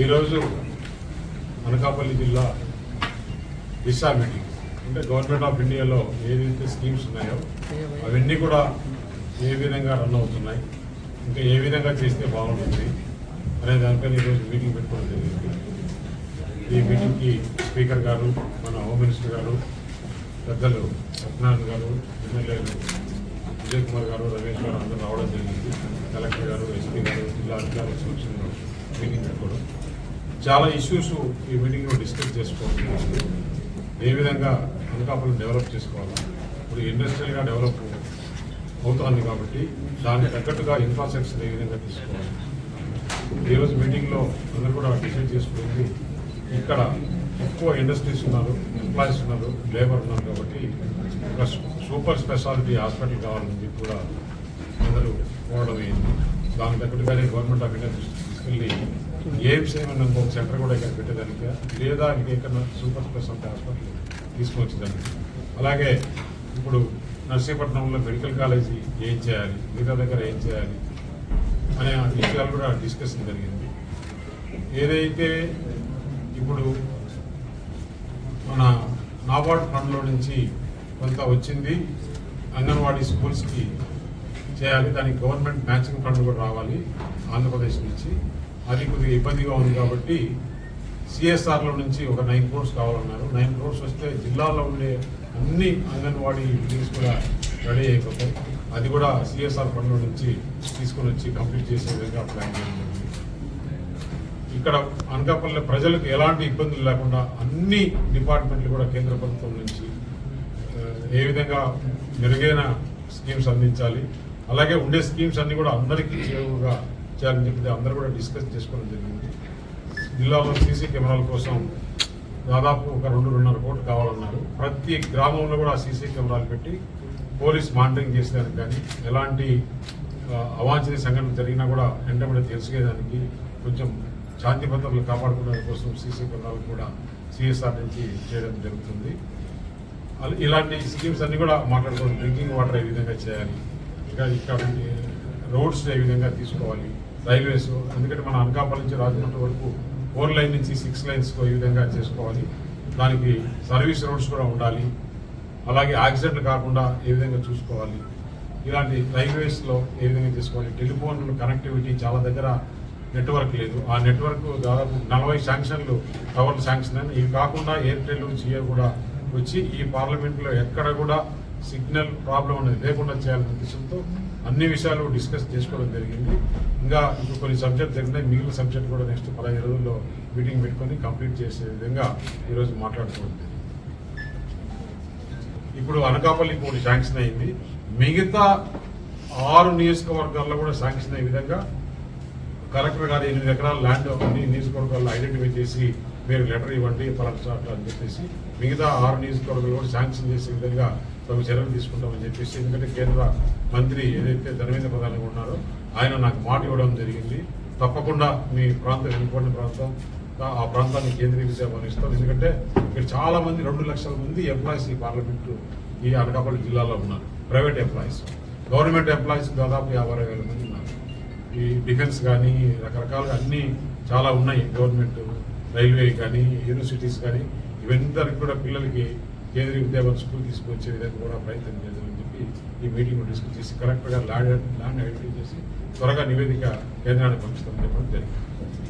ఈరోజు అనకాపల్లి జిల్లా దిశా మీటింగ్. అంటే గవర్నమెంట్ ఆఫ్ ఇండియాలో ఏదైతే స్కీమ్స్ ఉన్నాయో అవన్నీ కూడా ఏ విధంగా రన్ అవుతున్నాయి ఇంకా ఏ విధంగా చేస్తే బాగుంటుంది అనే దానిపైన ఈరోజు మీటింగ్ పెట్టుకోవడం జరిగింది. ఈ మీటింగ్కి స్పీకర్ గారు మన హోమ్ మినిస్టర్ గారు పెద్దలు సత్యనారాయణ గారు ఎమ్మెల్యేలు విజయ్ కుమార్ గారు రమేష్ గారు అందరూ రావడం జరిగింది. కలెక్టర్ గారు ఎస్పీ గారు జిల్లా అధికారుల సమక్షంలో మీటింగ్ పెట్టుకోవడం. చాలా ఇష్యూస్ ఈ మీటింగ్లో డిస్కస్ చేసుకోవాలి. ఏ విధంగా అనకాపల్లి డెవలప్ చేసుకోవాలా? ఇప్పుడు ఇండస్ట్రియల్గా డెవలప్ అవుతోంది కాబట్టి దానికి తగ్గట్టుగా ఇన్ఫ్రాస్ట్రక్చర్ ఏ విధంగా తీసుకోవాలి? ఈరోజు మీటింగ్లో అందరూ కూడా డిసైడ్ చేసుకుంది ఇక్కడ ఎక్కువ ఇండస్ట్రీస్ ఉన్నారు ఎంప్లాయీస్ ఉన్నారు లేబర్ ఉన్నారు కాబట్టి ఒక సూపర్ స్పెషాలిటీ హాస్పిటల్ కావాలని చెప్పి కూడా అందరూ కోరడం అయింది దానికి తగ్గట్టుగానే గవర్నమెంట్ ఆఫ్ ఇండియా తీసుకెళ్ళి ఎయిమ్స్ ఏమైనా ఇంకొక సెంటర్ కూడా ఇక్కడ పెట్టేదానికి? లేదా ఇంకెక్కడ సూపర్ స్పెషాలిటీ హాస్పిటల్ తీసుకొచ్చేదానికి అలాగే ఇప్పుడు నర్సీపట్నంలో మెడికల్ కాలేజీ ఏం చేయాలి? మిగతా దగ్గర ఏం చేయాలి? అనే విషయాలు కూడా డిస్కషన్ జరిగింది. ఏదైతే ఇప్పుడు మన నాబార్డ్ ఫండ్లో నుంచి కొంత వచ్చింది అంగన్వాడీ స్కూల్స్కి చేయాలి దానికి గవర్నమెంట్ మ్యాచింగ్ ఫండ్ కూడా రావాలి ఆంధ్రప్రదేశ్ నుంచి. అది కొద్దిగా ఇబ్బందిగా ఉంది కాబట్టి సిఎస్ఆర్లో నుంచి ఒక నైన్ క్రోర్స్ కావాలన్నారు. నైన్ క్రోర్స్ వస్తే జిల్లాలో ఉండే అన్ని అంగన్వాడీ బిల్డింగ్స్ కూడా రెడీ అయిపోతాయి. అది కూడా సిఎస్ఆర్ ఫండ్లో నుంచి తీసుకొని వచ్చి కంప్లీట్ చేసే విధంగా ప్లాన్ చేయడం ఇక్కడ అనకాపల్లి ప్రజలకు ఎలాంటి ఇబ్బందులు లేకుండా అన్ని డిపార్ట్మెంట్లు కూడా కేంద్ర ప్రభుత్వం నుంచి ఏ విధంగా మెరుగైన స్కీమ్స్ అందించాలి. అలాగే ఉండే స్కీమ్స్ అన్నీ కూడా అందరికీ చేరువుగా చేయాలని చెప్పి అందరూ కూడా డిస్కస్ చేసుకోవడం జరిగింది. జిల్లాలో సీసీ కెమెరాల కోసం దాదాపు ఒక రెండు రెండున్నర కోట్లు కావాలన్నారు. ప్రతి గ్రామంలో కూడా సీసీ కెమెరాలు పెట్టి పోలీస్ మానిటరింగ్ చేసేదానికి కానీ ఎలాంటి అవాంఛనీయ సంఘటన జరిగినా కూడా వెంటబడి తెలుసుకేదానికి కొంచెం శాంతి భద్రతలు కాపాడుకునే కోసం సీసీ కెమెరాలు కూడా సిఎస్ఆర్ నుంచి చేయడం జరుగుతుంది. ఇలాంటి స్కీమ్స్ అన్నీ కూడా మాట్లాడుకోవాలి. డ్రింకింగ్ వాటర్ ఏ విధంగా చేయాలి? ఇంకా ఇక్కడ రోడ్స్ ఏ విధంగా తీసుకోవాలి? రైల్వేస్. ఎందుకంటే మన అనకాపల్లి నుంచి రాజమండ్రి వరకు ఫోర్ లైన్ నుంచి సిక్స్ లైన్స్ ఈ విధంగా చేసుకోవాలి. దానికి సర్వీస్ రోడ్స్ కూడా ఉండాలి. అలాగే యాక్సిడెంట్లు కాకుండా ఏ విధంగా చూసుకోవాలి. ఇలాంటి రైల్వేస్లో ఏ విధంగా చేసుకోవాలి. టెలిఫోన్ కనెక్టివిటీ చాలా దగ్గర నెట్వర్క్ లేదు. ఆ నెట్వర్క్ దాదాపు నలభై శాంక్షన్లు టవర్లు శాంక్షన్ అని ఇవి కాకుండా ఎయిర్టెల్ జియో కూడా వచ్చి ఈ పార్లమెంట్లో ఎక్కడ కూడా సిగ్నల్ ప్రాబ్లం అనేది లేకుండా చేయాలనే ఉద్దేశంతో అన్ని విషయాలు డిస్కస్ చేసుకోవడం జరిగింది. ఇంకా ఇప్పుడు కొన్ని సబ్జెక్ట్ జరిగినాయి. మిగిలిన సబ్జెక్ట్ కూడా నెక్స్ట్ పదహైదు రోజుల్లో మీటింగ్ పెట్టుకొని కంప్లీట్ చేసే విధంగా ఈరోజు మాట్లాడుకోవడం జరిగింది. ఇప్పుడు అనకాపల్లికి ఒకటి శాంక్షన్ అయింది. మిగతా ఆరు నియోజకవర్గాల్లో కూడా శాంక్షన్ అయ్యే విధంగా కలెక్టర్ గారు ఎనిమిది ఎకరాల ల్యాండ్ అన్ని నియోజకవర్గాల్లో ఐడెంటిఫై చేసి మీరు లెటర్ ఇవ్వండి పలానా అని చెప్పేసి మిగతా ఆరు నియోజకవర్గాలు కూడా శాంక్షన్ చేసే విధంగా తమ చర్యలు తీసుకుంటామని చెప్పేసి ఎందుకంటే కేంద్ర మంత్రి ఏదైతే ధర్మేంద్ర ప్రధాని ఉన్నారో ఆయన నాకు మాట ఇవ్వడం జరిగింది. తప్పకుండా మీ ప్రాంతం వెనుకొండ ప్రాంతం ఆ- ప్రాంతాన్ని కేంద్రీయ సేవలు ఇస్తాం ఎందుకంటే ఇక్కడ చాలామంది రెండు లక్షల మంది ఎంప్లాయీస్ ఈ పార్లమెంటు ఈ అనకాపల్లి జిల్లాలో ఉన్నారు. ప్రైవేట్ ఎంప్లాయీస్ గవర్నమెంట్ ఎంప్లాయీస్ దాదాపు యాభై వేల మంది ఉన్నారు. ఈ డిఫెన్స్ కానీ రకరకాలుగా అన్నీ చాలా ఉన్నాయి. గవర్నమెంట్ రైల్వే కానీ యూనివర్సిటీస్ కానీ ఇవందరికి కూడా పిల్లలకి కేంద్రీయ విద్యాభవన స్కూల్ తీసుకొచ్చే విధంగా కూడా ప్రయత్నం చేద్దామని చెప్పి ఈ మీటింగ్ డిస్కస్ చేసి కరెక్ట్గా ల్యాండ్ ల్యాండ్ ఐడెంటిఫై చేసి త్వరగా నివేదిక కేంద్రానికి పంపిస్తామని చెప్పడం జరిగింది